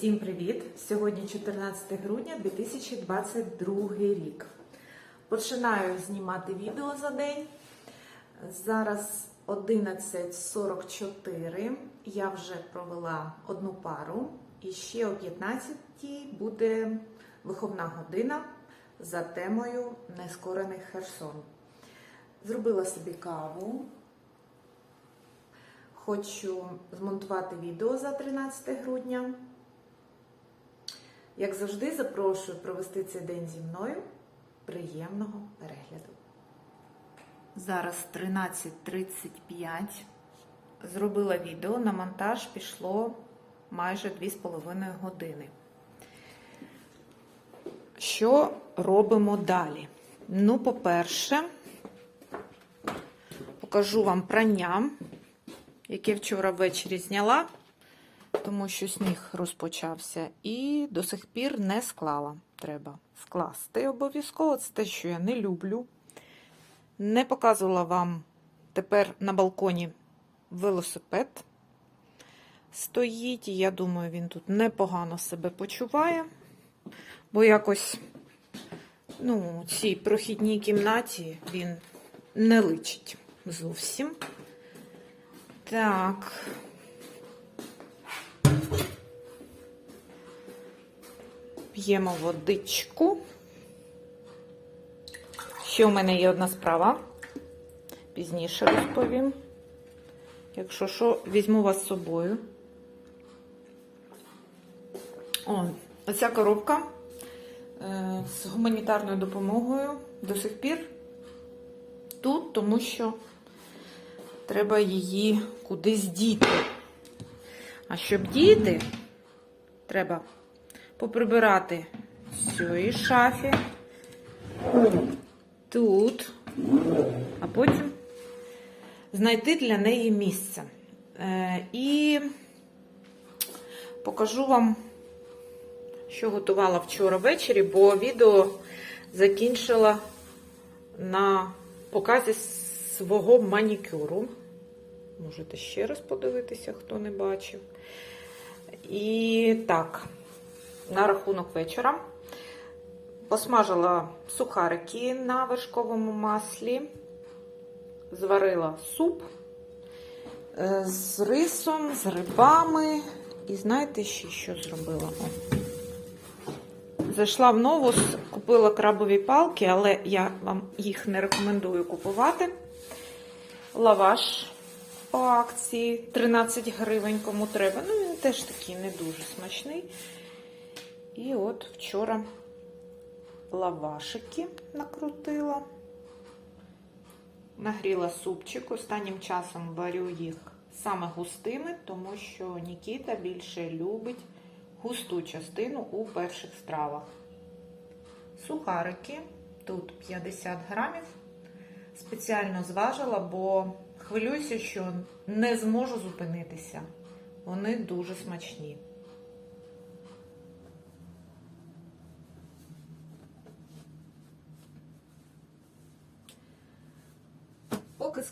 Всім привіт! Сьогодні 14 грудня 2022 рік. Починаю знімати відео за день. Зараз 11.44. Я вже провела одну пару, і ще о 15 буде виховна година за темою Нескорений Херсон. Зробила собі каву. Хочу змонтувати відео за 13 грудня. Як завжди, запрошую провести цей день зі мною. Приємного перегляду. Зараз 13.35. Зробила відео, на монтаж пішло майже 2,5 години. Що робимо далі? Ну, по-перше, покажу вам прання, яке вчора ввечері зняла тому що сніг розпочався, і до сих пір не склала. Треба скласти обов'язково. Це те, що я не люблю. Не показувала вам тепер на балконі велосипед. Стоїть, і я думаю, він тут непогано себе почуває, бо якось ну, цій прохідній кімнаті він не личить зовсім. Так. П'ємо водичку. Ще у мене є одна справа. Пізніше розповім. Якщо що, візьму вас з собою. О, оця коробка е, з гуманітарною допомогою до сих пір тут, тому що треба її кудись діти. А щоб діти, треба поприбирати з цієї шафі, тут, а потім знайти для неї місце. Е, і покажу вам, що готувала вчора ввечері, бо відео закінчила на показі свого манікюру. Можете ще раз подивитися, хто не бачив. І так на рахунок вечора. Посмажила сухарики на вершковому маслі, зварила суп е, з рисом, з рибами. І знаєте, ще що зробила? Зайшла в новус, купила крабові палки, але я вам їх не рекомендую купувати. Лаваш по акції 13 гривень, кому треба. Ну, він теж такий не дуже смачний. І от вчора лавашики накрутила, нагріла супчик. Останнім часом варю їх саме густими, тому що Нікіта більше любить густу частину у перших стравах. Сухарики, тут 50 грамів. Спеціально зважила, бо хвилююся, що не зможу зупинитися. Вони дуже смачні.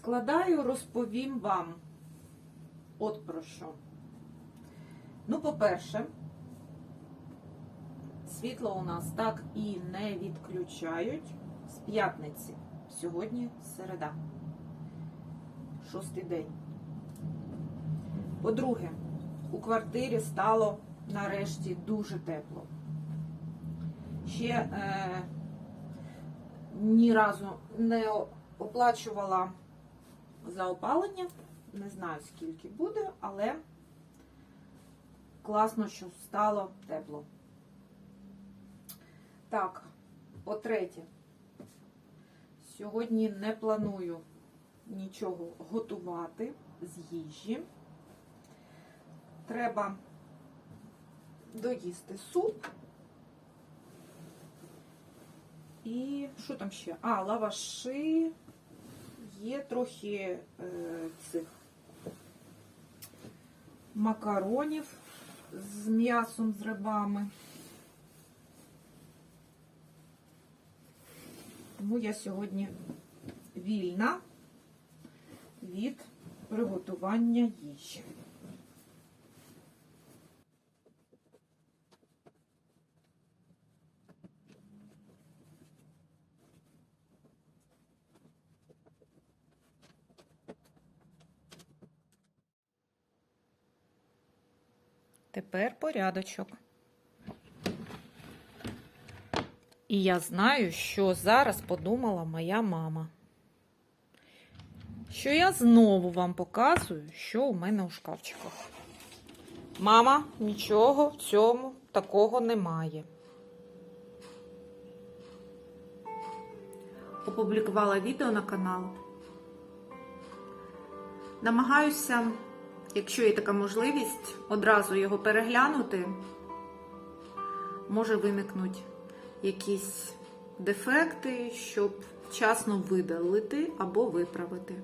Складаю, розповім вам от про що. Ну, по-перше, світло у нас так і не відключають з п'ятниці. Сьогодні середа. Шостий день. По-друге, у квартирі стало нарешті дуже тепло. Ще е, ні разу не оплачувала за опалення. Не знаю, скільки буде, але класно, що стало тепло. Так, по-третє, сьогодні не планую нічого готувати з їжі. Треба доїсти суп. І що там ще? А, лаваши. Є трохи е, цих макаронів з м'ясом, з рибами. Тому я сьогодні вільна від приготування їжі. Тепер порядочок. І я знаю, що зараз подумала моя мама. Що я знову вам показую, що у мене у шкафчиках. Мама, нічого в цьому такого немає. Опублікувала відео на канал. Намагаюся, якщо є така можливість, одразу його переглянути. Може виникнуть якісь дефекти, щоб вчасно видалити або виправити.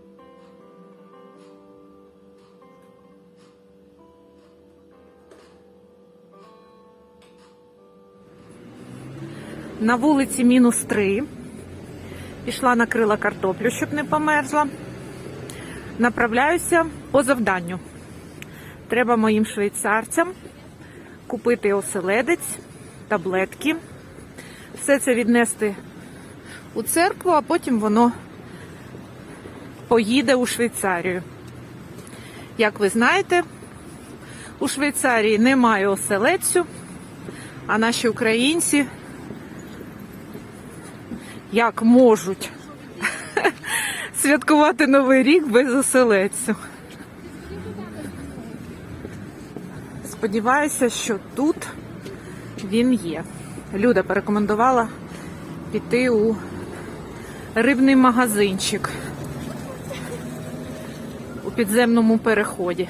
На вулиці мінус 3. Пішла накрила картоплю, щоб не померзла. Направляюся по завданню. Треба моїм швейцарцям купити оселедець, таблетки. Все це віднести у церкву, а потім воно поїде у Швейцарію. Як ви знаєте, у Швейцарії немає оселедцю, а наші українці як можуть святкувати Новий рік без оселедцю. Сподіваюся, що тут він є. Люда порекомендувала піти у рибний магазинчик у підземному переході.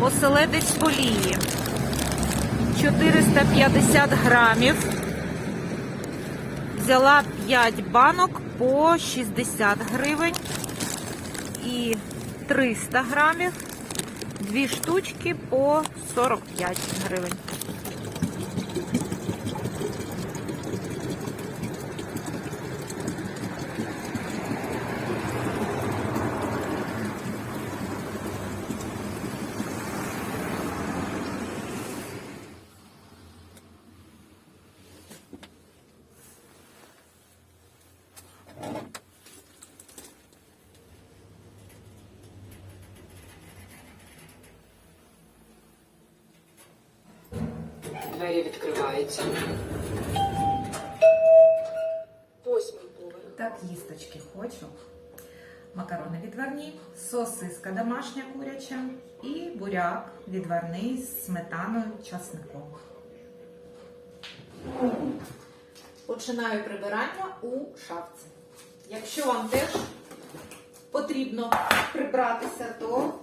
Оселедець полії. 450 грамів. Взяла 5 банок по 60 гривень і 300 грамів. Дві штучки по 45 гривень. Двері відкриваються. Восьмий поверх. Так, їсточки хочу. Макарони відварні, сосиска домашня куряча і буряк відварний з сметаною часником. Починаю прибирання у шафці. Якщо вам теж потрібно прибратися, то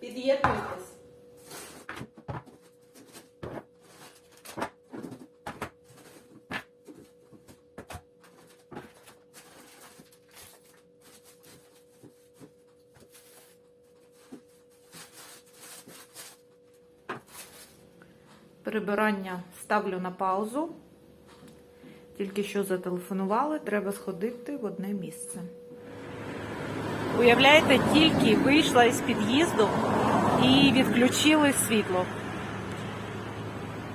під'єднуйтесь. Прибирання ставлю на паузу. Тільки що зателефонували, треба сходити в одне місце. Уявляєте, тільки вийшла із під'їзду і відключили світло.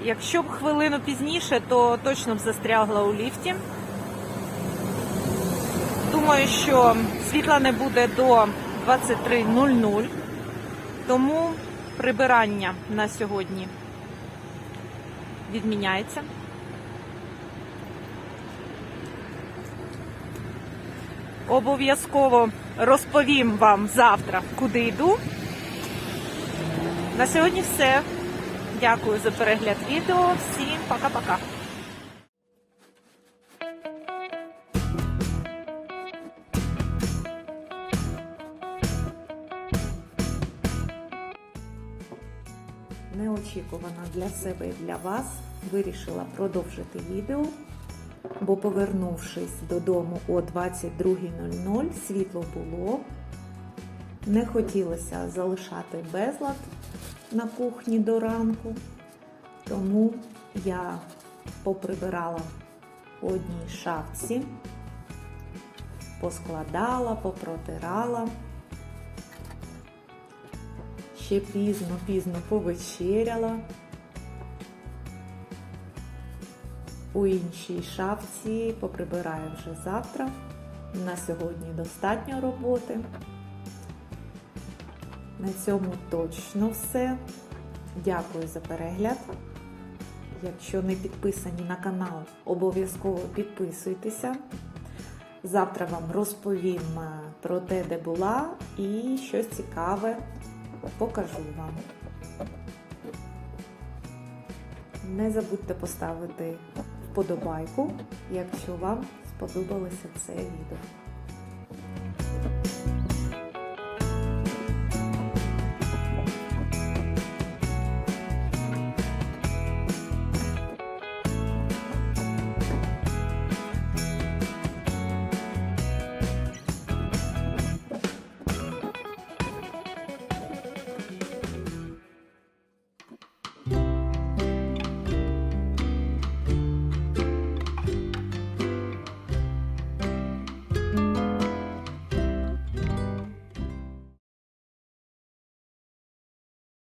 Якщо б хвилину пізніше, то точно б застрягла у ліфті. Думаю, що світла не буде до 23.00, тому прибирання на сьогодні відміняється. Обов'язково розповім вам завтра, куди йду. На сьогодні все. Дякую за перегляд відео. Всім пока-пока. Неочікувано для себе і для вас вирішила продовжити відео, бо повернувшись додому о 22.00, світло було. Не хотілося залишати безлад на кухні до ранку, тому я поприбирала в одній шафці, поскладала, попротирала. Ще пізно-пізно повечеряла. У іншій шафці поприбираю вже завтра. На сьогодні достатньо роботи. На цьому точно все. Дякую за перегляд. Якщо не підписані на канал, обов'язково підписуйтеся. Завтра вам розповім е, про те, де була, і щось цікаве покажу вам. Не забудьте поставити вподобайку, якщо вам сподобалося це відео.